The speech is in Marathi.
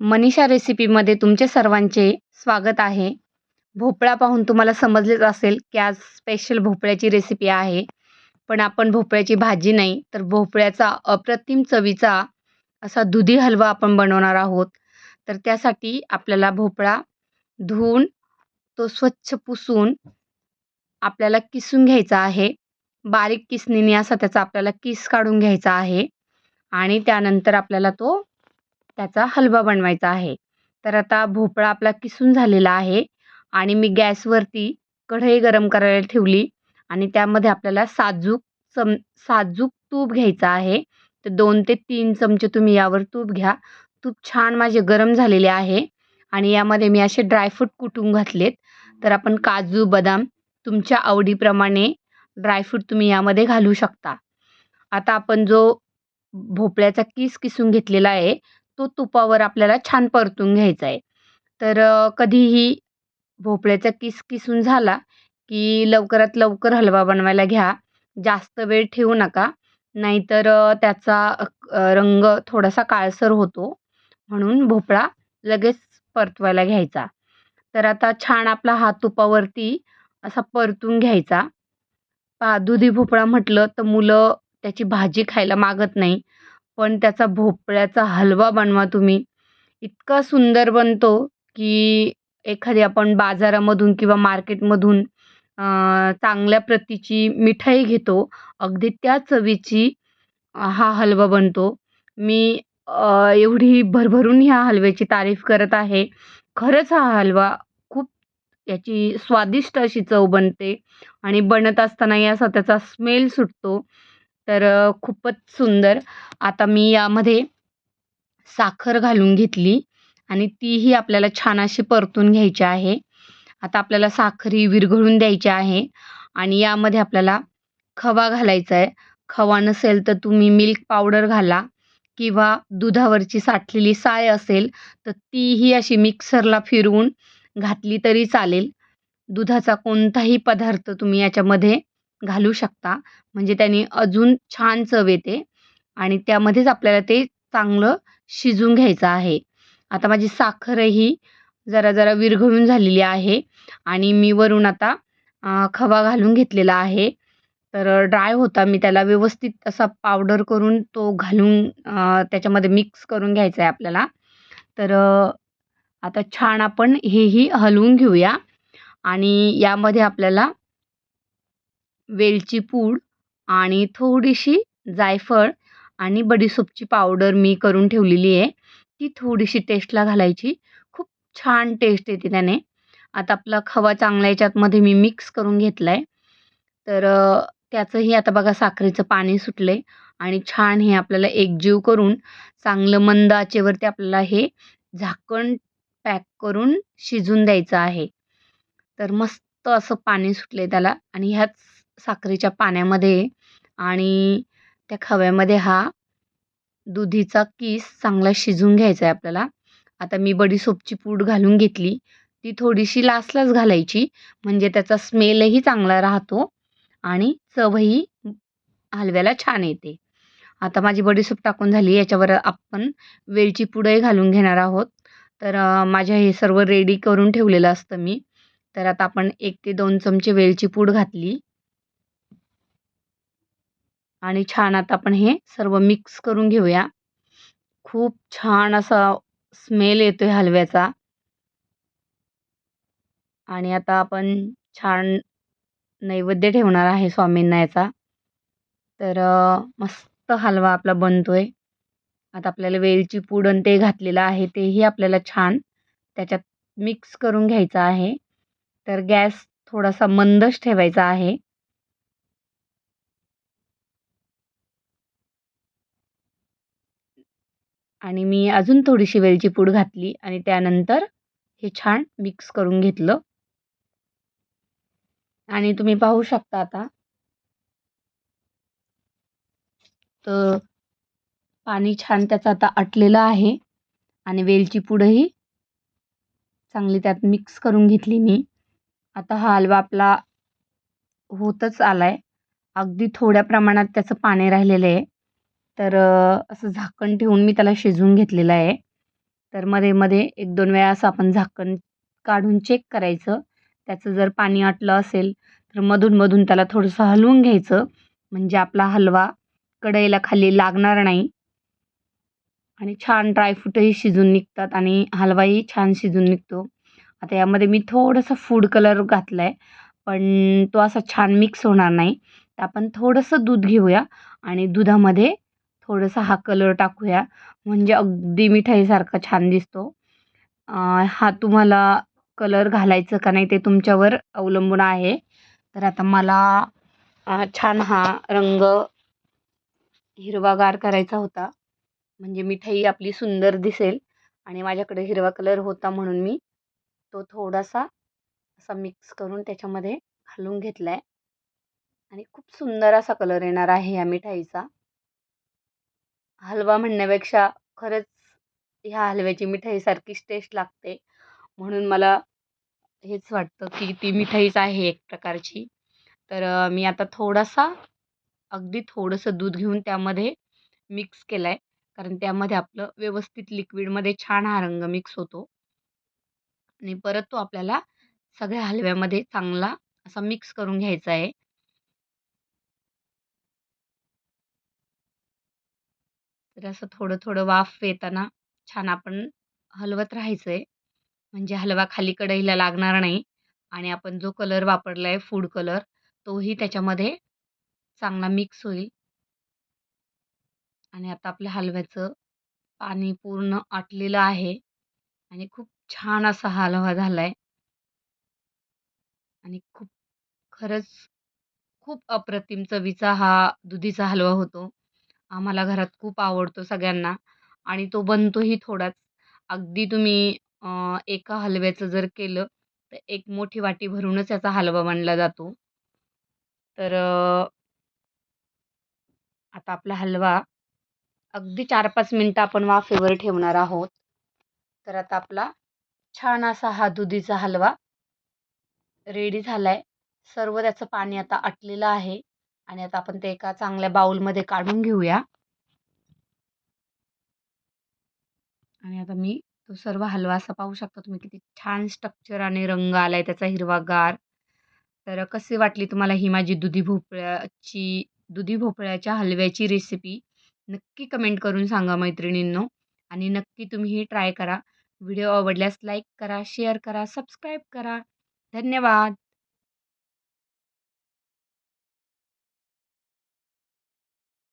मनीषा रेसिपीमध्ये तुमचे सर्वांचे स्वागत आहे. भोपळा पाहून तुम्हाला समजलेच असेल की आज स्पेशल भोपळ्याची रेसिपी आहे. पण आपण भोपळ्याची भाजी नाही तर भोपळ्याचा अप्रतिम चवीचा असा दुधी हलवा आपण बनवणार आहोत. तर त्यासाठी आपल्याला भोपळा धुवून तो स्वच्छ पुसून आपल्याला किसून घ्यायचा आहे. बारीक किसणीने असा त्याचा आपल्याला किस काढून घ्यायचा आहे. आणि त्यानंतर आपल्याला तो त्याचा हलवा बनवायचा आहे. तर आता भोपळा आपला किसून झालेला आहे आणि मी गॅसवरती कढई गरम करायला ठेवली आणि त्यामध्ये आपल्याला साजूक चम साजूक तूप घ्यायचं आहे. तर दोन ते तीन चमचे तुम्ही यावर तूप घ्या. तूप छान माझे गरम झालेले आहे आणि यामध्ये मी असे ड्रायफ्रूट कुटून घातलेत. तर आपण काजू बदाम तुमच्या आवडीप्रमाणे ड्रायफ्रूट तुम्ही यामध्ये घालू शकता. आता आपण जो भोपळ्याचा किस किसून घेतलेला आहे तो तुपावर आपल्याला छान परतून घ्यायचा आहे. तर कधीही भोपळ्याचा किस किसून झाला की लवकरात लवकर हलवा बनवायला घ्या. जास्त वेळ ठेवू नका. नाहीतर त्याचा रंग थोडासा काळसर होतो. म्हणून भोपळा लगेच परतवायला घ्यायचा. तर आता छान आपला हात तुपावरती असा परतून घ्यायचा. पा दुधी भोपळा म्हटलं तर मुलं त्याची भाजी खायला मागत नाही. पण त्याचा भोपळ्याचा हलवा बनवा तुम्ही. इतका सुंदर बनतो की एखादी आपण बाजारामधून किंवा मार्केटमधून चांगल्या प्रतीची मिठाई घेतो अगदी त्या चवीची हा हलवा बनतो. मी एवढी भरभरून ह्या हलव्याची तारीफ करत आहे. खरंच हा हलवा खूप याची स्वादिष्ट अशी चव बनते आणि बनत असतानाही असा त्याचा स्मेल सुटतो. तर खूपच सुंदर. आता मी यामध्ये साखर घालून घेतली आणि तीही आपल्याला छान अशी परतून घ्यायची आहे. आता आपल्याला साखर ही विरघळून द्यायची आहे आणि यामध्ये आपल्याला खवा घालायचा आहे. खवा नसेल तर तुम्ही मिल्क पावडर घाला किंवा दुधावरची साठलेली साय असेल तर तीही अशी मिक्सरला फिरवून घातली तरी चालेल. दुधाचा कोणताही पदार्थ तुम्ही याच्यामध्ये घालू शकता. म्हणजे त्याने अजून छान चव येते आणि त्यामध्येच आपल्याला ते चांगलं शिजून घ्यायचं आहे. आता माझी साखरही जरा जरा विरघळून झालेली आहे आणि मी वरून आता खवा घालून घेतलेला आहे. तर ड्राय होता मी त्याला व्यवस्थित असा पावडर करून तो घालून त्याच्यामध्ये मिक्स करून घ्यायचा आहे आपल्याला. तर आता छान आपण हेही हलवून घेऊया आणि यामध्ये आपल्याला वेलची पूड आणि थोडीशी जायफळ आणि बडीशोपची पावडर मी करून ठेवलेली आहे. ती थोडीशी टेस्टला घालायची. खूप छान टेस्ट येते त्याने. आता आपला खवा चांगला याच्यातमध्ये मी मिक्स करून घेतला आहे तर त्याचंही आता बघा साखरेचं पाणी सुटलं आहे आणि छान हे आपल्याला एकजीव करून चांगलं मंद आचेवरती आपल्याला हे झाकण पॅक करून शिजून द्यायचं आहे. तर मस्त असं पाणी सुटलं आहे त्याला आणि ह्याच साखरेच्या पाण्यामध्ये आणि त्या खव्यामध्ये हा दुधीचा कीस चांगला शिजून घ्यायचा आहे आपल्याला. आता मी बडीसोपची पूड घालून घेतली. ती थोडीशी लासलाच घालायची. म्हणजे त्याचा स्मेलही चांगला राहतो आणि चवही हलव्याला छान येते. आता माझी बडीसूप टाकून झाली. याच्यावर आपण वेलची पूडही घालून घेणार आहोत. तर माझ्या हे सर्व रेडी करून ठेवलेलं असतं मी. तर आता आपण एक ते दोन चमचे वेलची पूड घातली. आणि छान आता आपण हे सर्व मिक्स करून घेऊया. खूप छान असा स्मेल येतो आहे हलव्याचा. आणि आता आपण छान नैवेद्य ठेवणार आहे स्वामींना याचा. तर मस्त हलवा आपला बनतो आहे आता आपल्याला वेलची पूड आणि ते घातलेलं आहे तेही आपल्याला छान त्याच्यात मिक्स करून घ्यायचं आहे. तर गॅस थोडासा मंदच ठेवायचा आहे. आणि मी अजून थोडीशी वेलची पूड घातली आणि त्यानंतर हे छान मिक्स करून घेतलं. आणि तुम्ही पाहू शकता आता. तर पाणी छान त्याचं आता आटलेलं आहे आणि वेलची पूडही चांगली त्यात मिक्स करून घेतली मी. आता हा हलवा आपला होतच आला आहे अगदी थोड्या प्रमाणात त्याचं पाणी राहिलेलं आहे. तर असं झाकण ठेवून मी त्याला शिजवून घेतलेलं आहे. तर मध्ये मध्ये एक दोन वेळा असं आपण झाकण काढून चेक करायचं. त्याचं जर पाणी आटलं असेल तर मधूनमधून त्याला थोडंसं हलवून घ्यायचं. म्हणजे आपला हलवा कढईला खाली लागणार नाही. आणि छान ड्रायफ्रूटही शिजून निघतात आणि हलवाही छान शिजून निघतो. आता यामध्ये मी थोडंसं फूड कलर घातला आहे पण तो असा छान मिक्स होणार नाही. तर आपण थोडंसं दूध घेऊया आणि दुधामध्ये थोडंसं हा कलर टाकूया. म्हणजे अगदी मिठाईसारखा छान दिसतो. हा तुम्हाला कलर घालायचं का नाही ते तुमच्यावर अवलंबून आहे. तर आता मला छान हा रंग हिरवागार करायचा होता. म्हणजे मिठाई आपली सुंदर दिसेल आणि माझ्याकडे हिरवा कलर होता म्हणून मी तो थोडासा असा मिक्स करून त्याच्यामध्ये घालून घेतला आहे आणि खूप सुंदर असा कलर येणार आहे या मिठाईचा. हलवा म्हणण्यापेक्षा खरंच ह्या हलव्याची मिठाईसारखीच टेस्ट लागते. म्हणून मला हेच वाटतं की ती मिठाईच आहे एक प्रकारची. तर मी आता थोडासा अगदी थोडंसं दूध घेऊन त्यामध्ये मिक्स केलं आहे कारण त्यामध्ये आपलं व्यवस्थित लिक्विडमध्ये छान हा रंग मिक्स होतो. आणि परत तो आपल्याला सगळ्या हलव्यामध्ये चांगला असा मिक्स करून घ्यायचा आहे. तर असं थोडं थोडं वाफ येताना छान आपण हलवत राहायचं आहे म्हणजे हलवा खाली कढईला लागणार नाही आणि आपण जो कलर वापरला आहे फूड कलर तोही त्याच्यामध्ये चांगला मिक्स होईल. आणि आता आपल्या हलव्याचं पाणी पूर्ण आटलेलं आहे आणि खूप छान असा हा हलवा झाला आहे आणि खूप खरंच खूप अप्रतिम चवीचा हा दुधीचा हलवा होतो. आम्हाला घरात खूप आवडतो सगळ्यांना आणि तो बनतोही थोडाच. अगदी तुम्ही एका हलव्याचं जर केलं तर एक मोठी वाटी भरूनच याचा हलवा बनला जातो. तर आता आपला हलवा अगदी चार पाच मिनटं आपण वाफेवर ठेवणार आहोत. तर आता आपला छान असा हा दुधीचा हलवा रेडी झाला आहे सर्व त्याचं पाणी आता आटलेलं आहे. आणि आता आपण ते एका चांगल्या बाउलमध्ये काढून घेऊया. आणि आता मी तो सर्व हलवा असा पाहू शकता तुम्ही किती छान स्ट्रक्चर आणि रंग आला आहे त्याचा हिरवागार. तर कशी वाटली तुम्हाला ही माझी दुधी भोपळ्याची दुधी भोपळ्याच्या हलव्याची रेसिपी नक्की कमेंट करून सांगा मैत्रिणींनो. आणि नक्की तुम्ही ही ट्राय करा. व्हिडिओ आवडल्यास लाईक करा शेअर करा सबस्क्राईब करा. धन्यवाद!